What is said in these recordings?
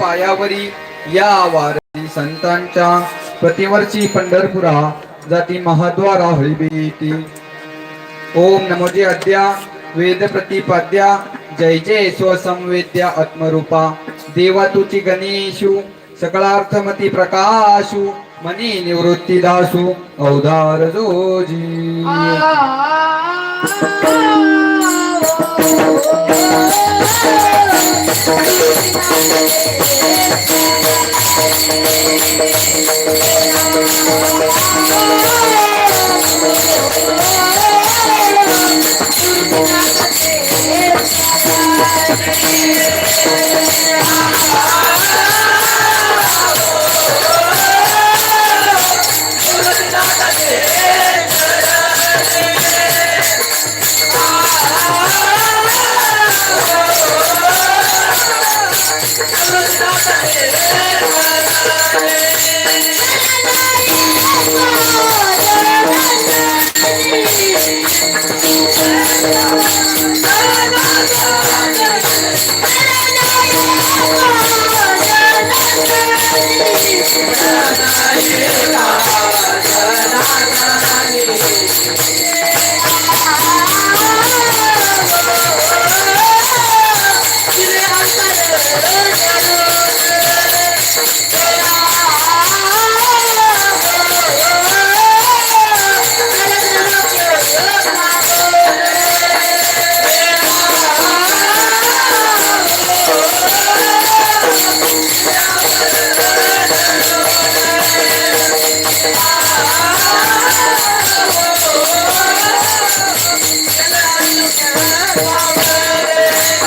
पायावरी या वारी संतांच्या प्रतिवर्षी पंढरपुरा जाती महाद्वारा हळीबीती ओम नमोजे अद्या वेद प्रतिपाद्या जय जय स्वसंवेद्या आत्मरूपा. देवा तुची गणेशु सकळार्थमती प्रकाशु मनी निवृत्ती Dasu अवधार Joji Thank you. Música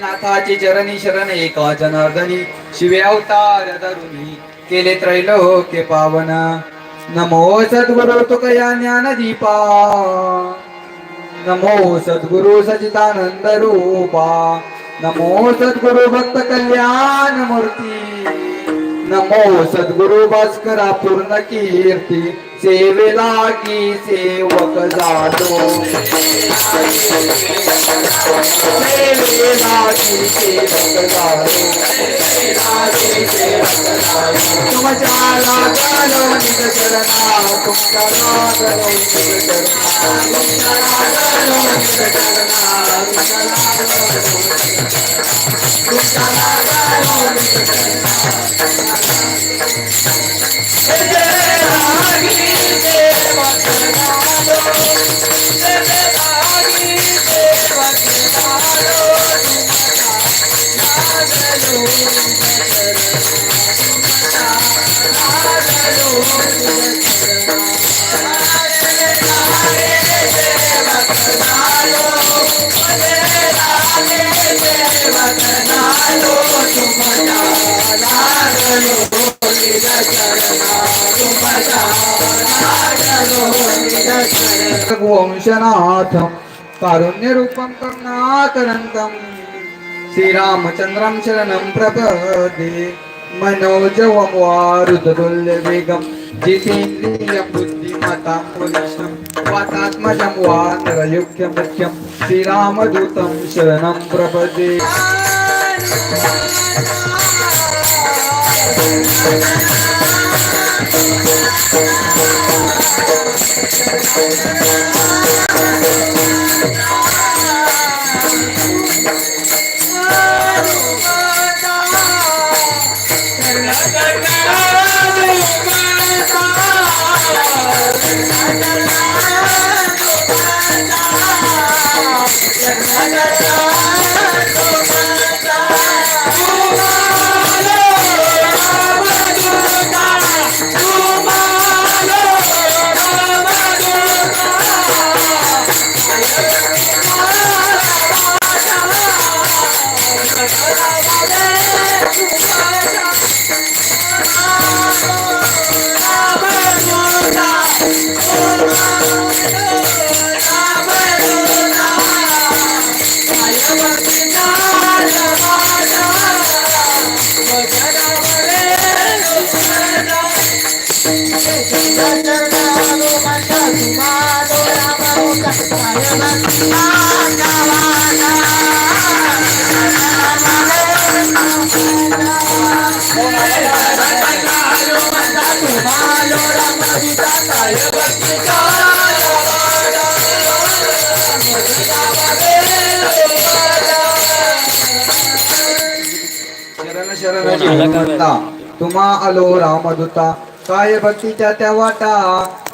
नाथाची चरणी शरण एका जनार्दनी शिवे अवतार धरुनी केले त्रैलोक्य पावन. नमो सद्गुरु तुकया ज्ञान दीपा. नमो सद्गुरु सचितानंद रूपा. नमो सद्गुरु भक्त कल्याण मूर्ती. नमो सद्गुरु भास्करा पूर्ण कीर्ती. सेवेला की सेवक जातो। सेवेला की सेवक जातो। तुमच्या लागलो निज चरणा तुमच्या लागलो निज चरणा तुमच्या लागलो निज चरणा तुमच्या लागलो तुमच्या लागलो निज Oh वंशनाथ कारुण्यरूपं करुणाकरन्तम् श्रीरामचन्द्रं शरणं प्रपदे मनोजवं वारुततुल्यवेगं जितेन्द्रियं बुद्धिमतां पुलिष्टं वातात्मजं वा नरयुक्यं मुख्यं श्रीरामदूतं शरणं प्रपदे Thank you. शरण हनुमंता तुम्हा आलो रामदूता काय भक्तीच्या त्या वाटा?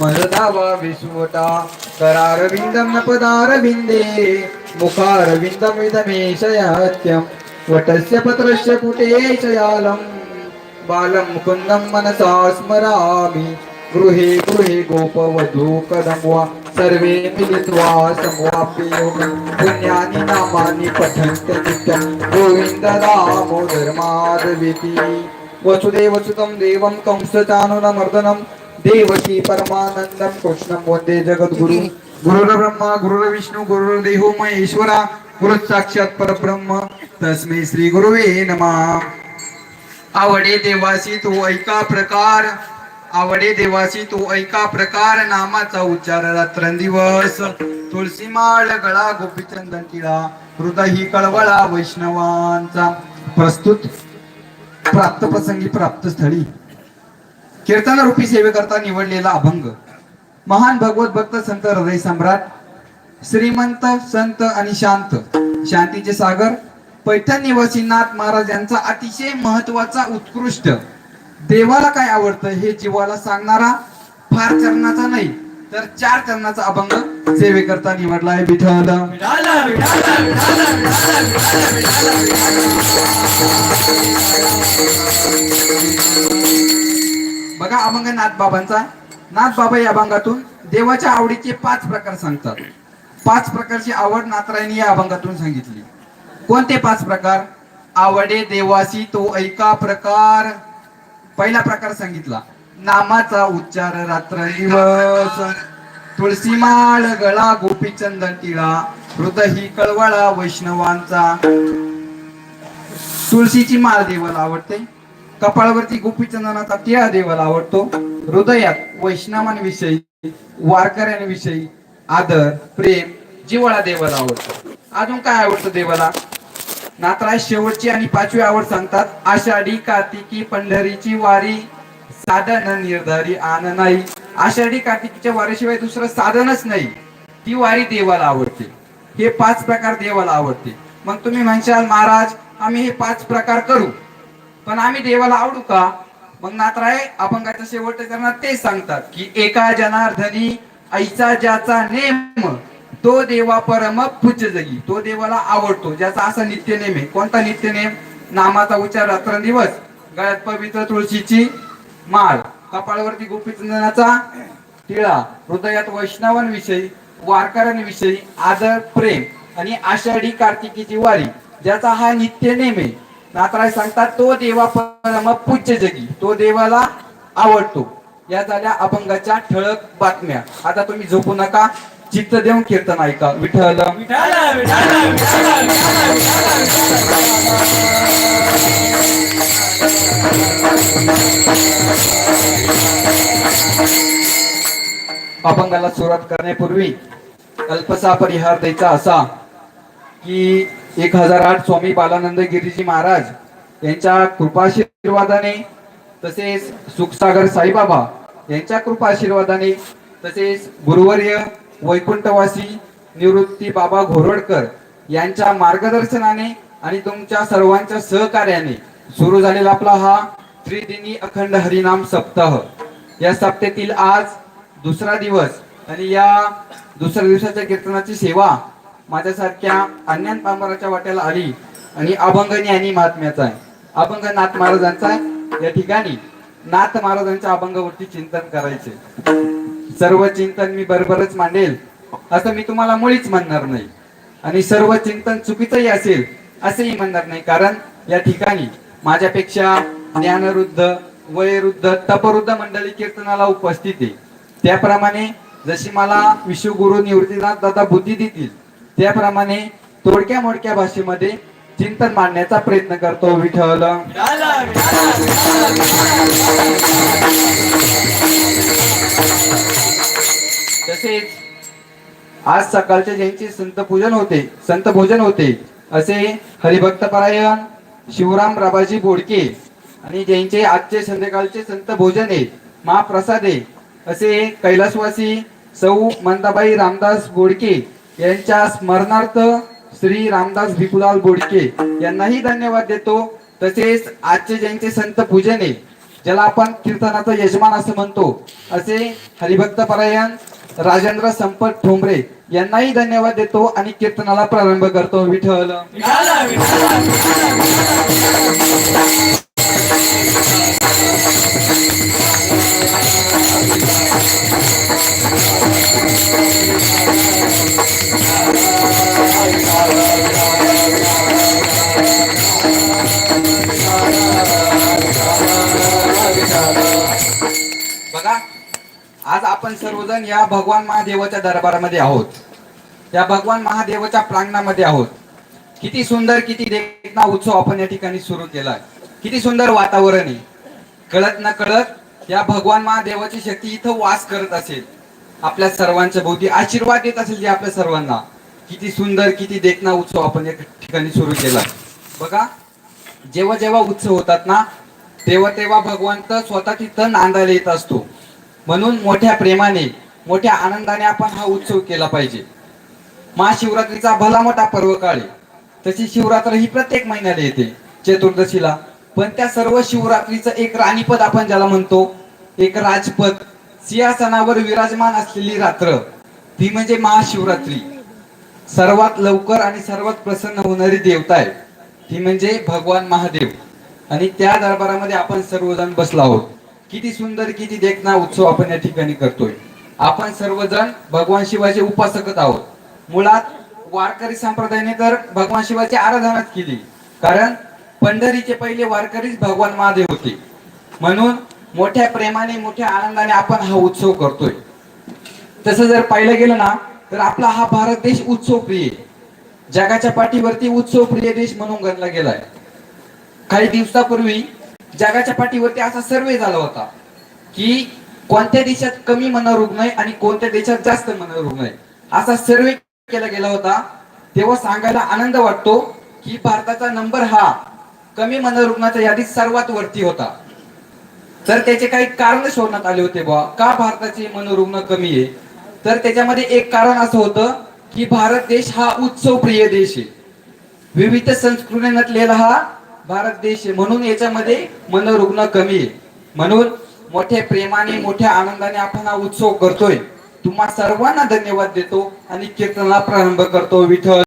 मरदावा विश्वटा करार विंदम न विंदे मुखार विदमेशयात्यम वटस्य पत्रस्य पुटेशयालम बालं मुकुन्दं मनसा स्मरामि. गृहे गृहे गोपवधू कदम्वा सर्वे मिलित्वा समवाप्य योगं पुण्यानि नामानि पठन्ति नित्यं गोविन्द दामोदर माधवेति वसुदेवसुतं देवं कंसचानुनमर्दनं देवकी परमानन्दं कृष्णं वन्दे जगद्गुरु। गुरुर्ब्रह्मा गुरुर्विष्णु गुरुर्देहो महेश्वरा गुरुसाक्षात् परब्रह्म। तस्मै श्री गुरुवे नमः। आवडे देवासी तो ऐका प्रकार। आवडे देवासी तो ऐका प्रकार नामाचा उच्चार. रात्रंदिवस तुळशी माळ गळा गोपीचंदन टिळा हृदय कळवळा वैष्णवांचा. प्रस्तुत प्राप्त प्रसंगी प्राप्त स्थळी. कीर्तन रूपी सेवेकरता निवडलेला अभंग. महान भगवत भक्त संत हृदय सम्राट श्रीमंत संत आणि शांत. शांतीचे सागर पैठण निवासी नाथ महाराज यांचा अतिशय महत्त्वाचा उत्कृष्ट देवाला काय आवडतं हे जीवाला सांगणारा फार चरणाचा नाही तर चार चरणाचा अभंग सेवेकरता निवडला आहे विठ्ठल. बघा अभंग नाथ बाबांचा नाथ बाबा या अभंगातून देवाच्या आवडीचे पाच प्रकार सांगतात. पाच प्रकारची आवड नाथरायणी या अभंगातून सांगितली. कोणते पाच प्रकार? आवडे देवासी तो ऐका प्रकार. पहिला प्रकार सांगितला. नामाचा उच्चार रात्र दिवस तुळशी माळ गळा गोपीचंदन टिळा हृदय कळवळा वैष्णवांचा. तुळशीची माळ देवाला आवडते. कपाळावरती गोपीचंदनाचा टिळा देवाला आवडतो. हृदयात वैष्णवांविषयी वारकऱ्यांविषयी आदर प्रेम जिवळा देवाला आवडतो. अजून काय आवडतं देवाला? नातराय शेवटची आणि पाचवी आवड सांगतात आषाढी कार्तिकी पंढरीची वारी साधन निर्धारी आन नाही. आषाढी कार्तिकीच्या वारीशिवाय दुसरं साधनच नाही. ती वारी देवाला आवडते. हे पाच प्रकार देवाला आवडते. मग तुम्ही म्हणशाल महाराज आम्ही हे पाच प्रकार करू. पण आम्ही देवाला आवडू का? मग नातराय अभंगाच्या शेवटच्या त्यांना ते सांगतात की एका जनार्दनी आईचा ज्याचा नेम तो देवा परम पूज्य जगी तो देवाला आवडतो. ज्याचा असा नित्य नेम आहे. कोणता नित्य नेम? नामाचा उच्चार रात्रंदिवस गळ्यात पवित्र तुळशीची माळ कपाळावरती गोपीचंदनाचा टिळा हृदयात वैष्णवांविषयी वारकऱ्यांविषयी आदर प्रेम आणि आषाढी कार्तिकीची वारी. ज्याचा हा नित्य नेम आहे. नातराय सांगतात तो देवा परम पूज्य जगी तो देवाला आवडतो. या झाल्या अभंगाच्या ठळक बातम्या. आता तुम्ही झोपू नका. चित्त देऊन कीर्तन ऐका. विठ्ठल. अभंगाला सुरुवात करण्यापूर्वी अल्पसा परिहार द्यायचा असा की एक हजार आठ स्वामी बालानंद गिरीजी महाराज यांच्या कृपाशीर्वादाने तसेच सुखसागर साईबाबा यांच्या कृपाशीर्वादाने तसेच गुरुवर्य वैकुंठवासी निवृत्ती बाबा घोरडकर यांच्या मार्गदर्शनाने आणि तुमच्या सर्वांच्या सहकार्याने सुरू झालेला आपला हा त्रिदिनी अखंड हरिनाम सप्ताह. या सप्त्यातील आज दुसरा दिवस आणि या दुसऱ्या दिवसाच्या कीर्तनाची सेवा माझ्यासारख्या अन्यान पांबराच्या वाट्याला आली आणि अभंगनी आणि महात्म्याचा आहे. अभंग नाथ महाराजांचा आहे. या ठिकाणी नाथ महाराजांच्या अभंगावरती चिंतन करायचे. सर्व चिंतन मी बरोबरच मांडेल असं मी तुम्हाला मुळीच म्हणणार नाही. आणि सर्व चिंतन चुकीचंही असेल असंही म्हणणार नाही कारण या ठिकाणी माझ्यापेक्षा ज्ञानवृद्ध वयवृद्ध तपवृद्ध मंडळी कीर्तनाला उपस्थित आहे. त्याप्रमाणे जशी मला विश्वगुरु निवृत्तीनाथ दादा बुद्धी देतील त्याप्रमाणे थोडक्या मोडक्या भाषेमध्ये चिंतन मांडण्याचा प्रयत्न करतो विठ्ठल. तसेच आज सकाळच्या ज्यांचे संत पूजन होते संत भोजन होते असे हरिभक्त परायण शिवराम राबाजी बोडके आणि ज्यांचे आजचे संध्याकाळचे संत भोजन आहे महाप्रसाद आहे असे कैलासवासी सौ मंदाबाई रामदास बोडके यांच्या स्मरणार्थ श्री रामदास भिकुलाल बोडके यांनाही धन्यवाद देतो. तसेच आजचे ज्यांचे संत पूजने ज्याला आपण कीर्तनाचा यजमान असं म्हणतो असे हरिभक्त परायण राजेंद्र संपत ठोंबरे यांनाही धन्यवाद देतो आणि कीर्तनाला प्रारंभ करतो. विठ्ठल. बघा आज आपण सर्वजण या भगवान महादेवाच्या दरबारामध्ये आहोत. या भगवान महादेवाच्या प्रांगणामध्ये आहोत. किती सुंदर किती देखना उत्सव आपण या ठिकाणी सुरू केला किती सुंदर वातावरण आहे. कळत ना कळत या भगवान महादेवाची शक्ती इथं वास करत असेल. आपल्या सर्वांच्या भोवती आशीर्वाद देत असेल जे आपल्या सर्वांना. किती सुंदर किती देखना उत्सव आपण या ठिकाणी सुरू केला बघा जेव्हा जेव्हा उत्सव होतात ना तेव्हा तेव्हा भगवंत स्वतः तिथं नांदायला येत असतो. म्हणून मोठ्या प्रेमाने मोठ्या आनंदाने आपण हा उत्सव केला पाहिजे. महाशिवरात्रीचा भला मोठा पर्व काळ आहे. तशी शिवरात्र ही प्रत्येक महिन्याला येते चतुर्दशीला. पण त्या सर्व शिवरात्रीचं एक राणीपद आपण ज्याला म्हणतो एक राजपद सिंहासनावर विराजमान असलेली रात्र ती म्हणजे महाशिवरात्री. सर्वात लवकर आणि सर्वात प्रसन्न होणारी देवता आहे. ती म्हणजे भगवान महादेव. आणि त्या दरबारामध्ये आपण सर्वजण बसला आहोत. किती सुंदर किती देखना उत्सव आपण या ठिकाणी करतोय. आपण सर्वजण भगवान शिवाचे उपासकच आहोत. मुळात वारकरी संप्रदायाने तर भगवान शिवाची आराधनाच केली. कारण पंढरीचे पहिले वारकरीच भगवान महादेव होते. म्हणून मोठ्या प्रेमाने मोठ्या आनंदाने आपण हा उत्सव करतोय. तसं जर पाहिलं गेलं ना तर आपला हा भारत देश उत्सव प्रिय आहे. जगाच्या पाठीवरती उत्सव प्रिय देश म्हणून गणला गेलाय. काही दिवसापूर्वी जगाच्या पाठीवरती असा सर्वे झाला होता की कोणत्या देशात कमी मनोरुग्ण आहे आणि कोणत्या देशात जास्त मनोरुग्ण आहे असा सर्वे केला गेला होता. तेव्हा सांगायला आनंद वाटतो की भारताचा नंबर हा कमी मनोरुग्णाच्या यादीत सर्वात वरती होता. तर त्याचे काही कारण शोधण्यात आले होते बुवा. का भारताचे मनोरुग्ण कमी आहे? तर त्याच्यामध्ये एक कारण असं होतं की भारत देश हा उत्सव प्रिय देश आहे. विविध संस्कृती नटलेला हा भारत देश आहे. म्हणून याच्यामध्ये मनोरुग्ण कमी आहे. म्हणून मोठ्या प्रेमाने मोठ्या आनंदाने आपण हा उत्सव करतोय. तुम्हा सर्वांना धन्यवाद देतो आणि कीर्तनाला प्रारंभ करतो. विठ्ठल.